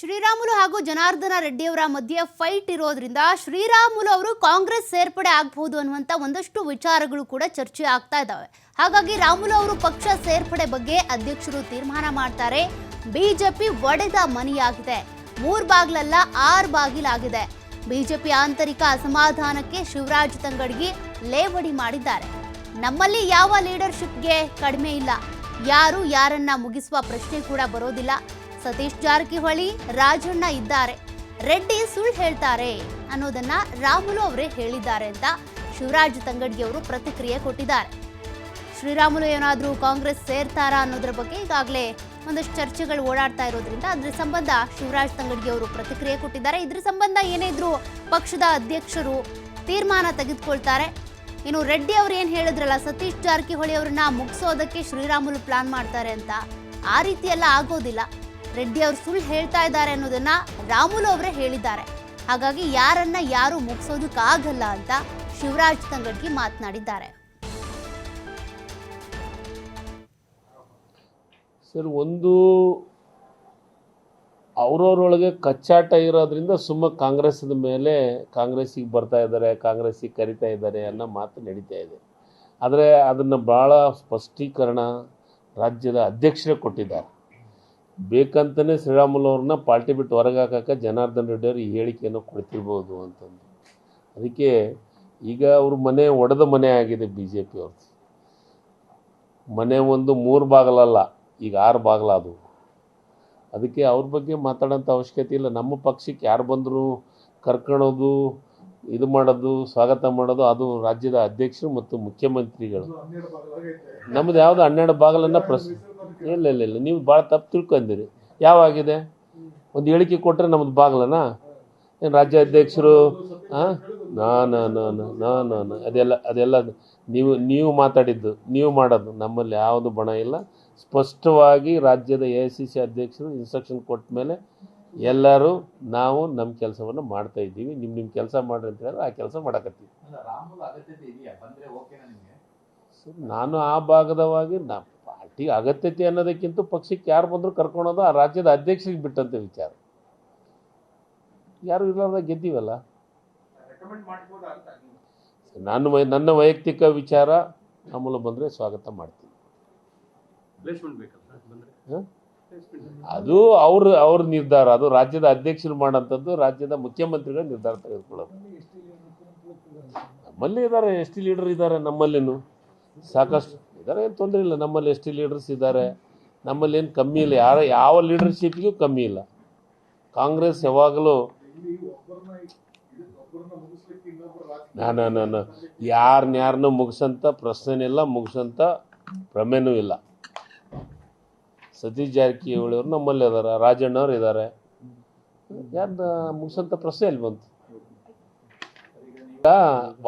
ಶ್ರೀರಾಮುಲು ಹಾಗೂ ಜನಾರ್ದನ ರೆಡ್ಡಿಯವರ ಮಧ್ಯೆ ಫೈಟ್ ಇರೋದ್ರಿಂದ ಶ್ರೀರಾಮುಲು ಅವರು ಕಾಂಗ್ರೆಸ್ ಸೇರ್ಪಡೆ ಆಗಬಹುದು ಅನ್ನುವಂಥ ಒಂದಷ್ಟು ವಿಚಾರಗಳು ಕೂಡ ಚರ್ಚೆ ಆಗ್ತಾ ಇದ್ದಾವೆ ಹಾಗಾಗಿ ರಾಮುಲು ಅವರು ಪಕ್ಷ ಸೇರ್ಪಡೆ ಬಗ್ಗೆ ಅಧ್ಯಕ್ಷರು ತೀರ್ಮಾನ ಮಾಡ್ತಾರೆ. ಬಿಜೆಪಿ ಒಡೆದ ಮನೆಯಾಗಿದೆ. ಮೂರ್ ಬಾಗ್ಲಲ್ಲ ಆರು ಬಾಗಿಲಾಗಿದೆ ಬಿಜೆಪಿ ಆಂತರಿಕ ಅಸಮಾಧಾನಕ್ಕೆ ಶಿವರಾಜ್ ತಂಗಡ್ಗಿ ಲೇವಡಿ ಮಾಡಿದ್ದಾರೆ. ನಮ್ಮಲ್ಲಿ ಯಾವ ಲೀಡರ್ಶಿಪ್ಗೆ ಕಡಿಮೆ ಇಲ್ಲ. ಯಾರು ಯಾರನ್ನ ಮುಗಿಸುವ ಪ್ರಶ್ನೆ ಕೂಡ ಬರೋದಿಲ್ಲ. ಸತೀಶ್ ಜಾರಕಿಹೊಳಿ, ರಾಜಣ್ಣ ಇದ್ದಾರೆ. ರೆಡ್ಡಿ ಸುಳ್ಳು ಹೇಳ್ತಾರೆ ಅನ್ನೋದನ್ನ ರಾಮುಲು ಅವರೇ ಹೇಳಿದ್ದಾರೆ ಅಂತ ಶಿವರಾಜ್ ತಂಗಡ್ಗಿ ಅವರು ಪ್ರತಿಕ್ರಿಯೆ ಕೊಟ್ಟಿದ್ದಾರೆ. ಶ್ರೀರಾಮುಲು ಏನಾದರೂ ಕಾಂಗ್ರೆಸ್ ಸೇರ್ತಾರಾ ಅನ್ನೋದ್ರ ಬಗ್ಗೆ ಈಗಾಗಲೇ ಒಂದಷ್ಟು ಚರ್ಚೆಗಳು ಓಡಾಡ್ತಾ ಇರೋದ್ರಿಂದ ಅದ್ರ ಸಂಬಂಧ ಶಿವರಾಜ್ ತಂಗಡ್ಗಿ ಅವರು ಪ್ರತಿಕ್ರಿಯೆ ಕೊಟ್ಟಿದ್ದಾರೆ. ಇದ್ರ ಸಂಬಂಧ ಏನೇ ಪಕ್ಷದ ಅಧ್ಯಕ್ಷರು ತೀರ್ಮಾನ ತೆಗೆದುಕೊಳ್ತಾರೆ. ಇನ್ನು ರೆಡ್ಡಿ ಅವರು ಏನು ಹೇಳಿದ್ರಲ್ಲ, ಸತೀಶ್ ಜಾರಕಿಹೊಳಿ ಅವ್ರನ್ನ ಮುಗಿಸೋದಕ್ಕೆ ಶ್ರೀರಾಮುಲು ಪ್ಲಾನ್ ಮಾಡ್ತಾರೆ ಅಂತ ಆ ರೀತಿ ಎಲ್ಲ ಆಗೋದಿಲ್ಲ. ರೆಡ್ಡಿ ಅವರು ಸುಳ್ಳು ಹೇಳ್ತಾ ಇದ್ದಾರೆ ಅನ್ನೋದನ್ನ ರಾಮುಲು ಅವರೇ ಹೇಳಿದ್ದಾರೆ. ಹಾಗಾಗಿ ಯಾರನ್ನ ಯಾರು ಮುಗಿಸೋದಕ್ಕಾಗಲ್ಲ ಅಂತ ಶಿವರಾಜ್ ತಂಗಡ್ಗಿ ಮಾತನಾಡಿದ್ದಾರೆ. ಸರ್, ಒಂದು ಅವ್ರವ್ರೊಳಗೆ ಕಚ್ಚಾಟ ಇರೋದ್ರಿಂದ ಸುಮ್ಮ ಕಾಂಗ್ರೆಸ್ದ ಮೇಲೆ ಕಾಂಗ್ರೆಸ್ಸಿಗೆ ಬರ್ತಾ ಇದ್ದಾರೆ, ಕಾಂಗ್ರೆಸ್ಸಿಗೆ ಕರಿತಾ ಇದ್ದಾರೆ ಅನ್ನೋ ಮಾತು ನಡೀತಾ ಇದೆ. ಆದರೆ ಅದನ್ನು ಭಾಳ ಸ್ಪಷ್ಟೀಕರಣ ರಾಜ್ಯದ ಅಧ್ಯಕ್ಷರೇ ಕೊಟ್ಟಿದ್ದಾರೆ. ಬೇಕಂತಲೇ ಶ್ರೀರಾಮುಲು ಅವ್ರನ್ನ ಪಾರ್ಟಿ ಬಿಟ್ಟು ಹೊರಗೆ ಹಾಕಕ್ಕೆ ಜನಾರ್ದನ್ ರೆಡ್ಡಿ ಅವರು ಈ ಹೇಳಿಕೆಯನ್ನು ಕೊಡ್ತಿರ್ಬೋದು ಅಂತಂದು. ಅದಕ್ಕೆ ಈಗ ಅವ್ರ ಮನೆ ಒಡೆದ ಮನೆ ಆಗಿದೆ ಬಿ ಜೆ ಪಿ ಅವ್ರದ್ದು ಮನೆ ಒಂದು ಮೂರು ಬಾಗಿಲಲ್ಲ ಈಗ ಆರು ಬಾಗಿಲ ಅದು. ಅದಕ್ಕೆ ಅವ್ರ ಬಗ್ಗೆ ಮಾತಾಡೋಂಥ ಅವಶ್ಯಕತೆ ಇಲ್ಲ. ನಮ್ಮ ಪಕ್ಷಕ್ಕೆ ಯಾರು ಬಂದರೂ ಕರ್ಕೊಳ್ಳೋದು ಇದು ಮಾಡೋದು, ಸ್ವಾಗತ ಮಾಡೋದು, ಅದು ರಾಜ್ಯದ ಅಧ್ಯಕ್ಷರು ಮತ್ತು ಮುಖ್ಯಮಂತ್ರಿಗಳು. ನಮ್ಮದು ಯಾವುದು ಹನ್ನೆರಡು ಬಾಗಿಲನ್ನು ಪ್ರಸ್ ಇಲ್ಲ ಇಲ್ಲ ಇಲ್ಲ. ನೀವು ಭಾಳ ತಪ್ಪು ತಿಳ್ಕೊಂಡಿರಿ ಯಾವಾಗಿದೆ? ಒಂದು ಹೇಳಿಕೆ ಕೊಟ್ಟರೆ ನಮ್ದು ಬಾಗ್ಲನ? ಏನು ರಾಜ್ಯ ಅಧ್ಯಕ್ಷರು ಹಾಂ ನಾ ನಾ ನಾ ನಾ ನಾ ನಾ ನಾ. ಅದೆಲ್ಲ ಅದೆಲ್ಲ ನೀವು ನೀವು ಮಾತಾಡಿದ್ದು ನೀವು ಮಾಡೋದು. ನಮ್ಮಲ್ಲಿ ಯಾವುದು ಬಣ ಇಲ್ಲ. ಸ್ಪಷ್ಟವಾಗಿ ರಾಜ್ಯದ ಎ ಐ ಸಿ ಸಿ ಅಧ್ಯಕ್ಷರು ಇನ್ಸ್ಟ್ರಕ್ಷನ್ ಕೊಟ್ಟ ಮೇಲೆ ಎಲ್ಲರೂ ನಾವು ನಮ್ಮ ಕೆಲಸವನ್ನು ಮಾಡ್ತಾ ಇದ್ದೀವಿ. ನಿಮ್ಮ ನಿಮ್ಮ ಕೆಲಸ ಮಾಡ್ರಿ ಅಂತ ಹೇಳಿದ್ರೆ ಆ ಕೆಲಸ ಮಾಡಕತ್ತೀವಿ. ಸರ್ ನಾನು ಆ ಭಾಗದವಾಗಿ ನಾ ಪಾರ್ಟಿ ಅಗತ್ಯತೆ ಅನ್ನೋದಕ್ಕಿಂತ ಪಕ್ಷಕ್ಕೆ ಯಾರು ಬಂದರೂ ಕರ್ಕೊಳೋದು ಆ ರಾಜ್ಯದ ಅಧ್ಯಕ್ಷರಿಗೆ ಬಿಟ್ಟಂತೆ ವಿಚಾರ. ಯಾರು ಇರಲಾರ್ದ ಗೆದ್ದೀವಲ್ಲ? ನನ್ನ ವೈ- ನನ್ನ ವೈಯಕ್ತಿಕ ವಿಚಾರ ನಮ್ಮಲ್ಲಿ ಬಂದರೆ ಸ್ವಾಗತ ಬಂದ್ರೆ? ಅದು ಅವ್ರ ಅವ್ರ ನಿರ್ಧಾರ ಅದು ರಾಜ್ಯದ ಅಧ್ಯಕ್ಷರು ಮಾಡೋಂಥದ್ದು ರಾಜ್ಯದ ಮುಖ್ಯಮಂತ್ರಿಗಳ ನಿರ್ಧಾರ ತೆಗೆದುಕೊಳ್ಳೋದು. ನಮ್ಮಲ್ಲಿ ಇದ್ದಾರೆ ಎಷ್ಟು ಟಿ ಲೀಡರ್ ಇದ್ದಾರೆ ನಮ್ಮಲ್ಲಿನೂ. ಸಾಕಷ್ಟು ಇದ್ದಾರೆ, ಏನು ತೊಂದರೆ ಇಲ್ಲ. ನಮ್ಮಲ್ಲಿ ಎಷ್ಟು ಲೀಡರ್ಸ್ ಇದ್ದಾರೆ, ನಮ್ಮಲ್ಲಿ ಏನು ಕಮ್ಮಿ ಇಲ್ಲ. ಯಾರ, ಯಾವ ಲೀಡರ್ಶಿಪ್ಗೂ ಕಮ್ಮಿ ಇಲ್ಲ. ಕಾಂಗ್ರೆಸ್ ಯಾವಾಗಲೂ ನಾನು ನಾನು ಯಾರನ್ನ ಯಾರನ್ನೂ ಮುಗಿಸಂತ ಪ್ರಶ್ನೆನಿಲ್ಲ ಮುಗಿಸಂತ ಭ್ರಮೆನೂ ಇಲ್ಲ. ಸತೀಶ್ ಜಾರಕಿಹೊಳಿ ಅವರು ನಮ್ಮಲ್ಲಿ ಇದ್ದಾರೆ ರಾಜಣ್ಣವ್ರು ಇದ್ದಾರೆ ಯಾರನ್ನ ಮುಗಿಸಂತ ಪ್ರಶ್ನೆ ಎಲ್ಲಿ ಬಂತು? ಈಗ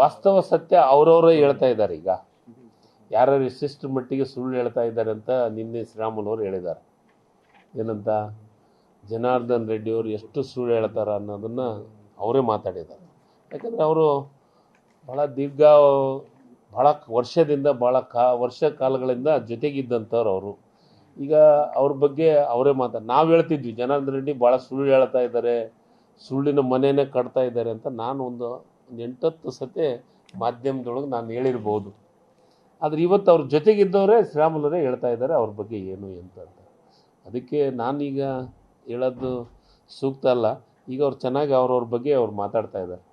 ವಾಸ್ತವ ಸತ್ಯ ಅವರವರೇ ಹೇಳ್ತಾ ಇದ್ದಾರೆ ಈಗ. ಯಾರ್ಯಾರು ವಿಶಿಷ್ಟ ಮಟ್ಟಿಗೆ ಸುಳ್ಳು ಹೇಳ್ತಾ ಇದ್ದಾರೆ ಅಂತ ನಿನ್ನೆ ಶ್ರೀರಾಮುಲು ಅವರು ಹೇಳಿದ್ದಾರೆ. ಏನಂತ? ಜನಾರ್ದನ್ ರೆಡ್ಡಿ ಅವರು ಎಷ್ಟು ಸುಳ್ಳು ಹೇಳ್ತಾರ ಅನ್ನೋದನ್ನು ಅವರೇ ಮಾತಾಡಿದ್ದಾರೆ. ಯಾಕಂದರೆ ಅವರು ಭಾಳ ದೀರ್ಘ ಭಾಳ ವರ್ಷದಿಂದ ಭಾಳ ಕಾ, ವರ್ಷ ಕಾಲಗಳಿಂದ ಜೊತೆಗಿದ್ದಂಥವ್ರು ಅವರು. ಈಗ ಅವ್ರ ಬಗ್ಗೆ ಅವರೇ ಮಾತಾಡ, ನಾವು ಹೇಳ್ತಿದ್ವಿ, ಜನಾರ್ದನ್ ರೆಡ್ಡಿ ಭಾಳ ಸುಳ್ಳು ಹೇಳ್ತಾ ಇದ್ದಾರೆ, ಸುಳ್ಳಿನ ಮನೆಯೇ ಕಟ್ತಾ ಇದ್ದಾರೆ ಅಂತ ನಾನು ಒಂದು ಒಂದು ಎಂಟತ್ತು ಸತಿ ಮಾಧ್ಯಮದೊಳಗೆ ನಾನು ಹೇಳಿರ್ಬೋದು. ಆದರೆ ಇವತ್ತು ಅವ್ರ ಜೊತೆಗಿದ್ದವರೇ ಶ್ರೀರಾಮುಲರೇ ಹೇಳ್ತಾ ಇದ್ದಾರೆ ಅವ್ರ ಬಗ್ಗೆ ಏನು ಎಂತ ಅಂತ. ಅದಕ್ಕೆ ನಾನೀಗ ಹೇಳೋದು ಸೂಕ್ತ ಅಲ್ಲ. ಈಗ ಅವ್ರು ಚೆನ್ನಾಗಿ ಅವ್ರವ್ರ ಬಗ್ಗೆ ಅವ್ರು ಮಾತಾಡ್ತಾ ಇದ್ದಾರೆ.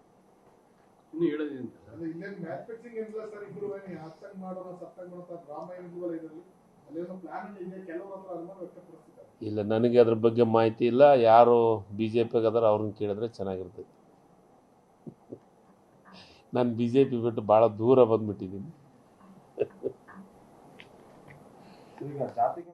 ಇಲ್ಲ ನನಗೆ ಅದ್ರ ಬಗ್ಗೆ ಮಾಹಿತಿ ಇಲ್ಲ. ಯಾರು ಬಿ ಜೆ ಪಿಗೆ ಅದಾರ ಅವ್ರನ್ನ ಕೇಳಿದ್ರೆ ಚೆನ್ನಾಗಿರ್ತೈತಿ. ನಾನು ಬಿ ಜೆ ಪಿ ಬಿಟ್ಟು ಭಾಳ ದೂರ ಬಂದ್ಬಿಟ್ಟಿದ್ದೀನಿ. ಈಗ ಜಾತಿಗೆ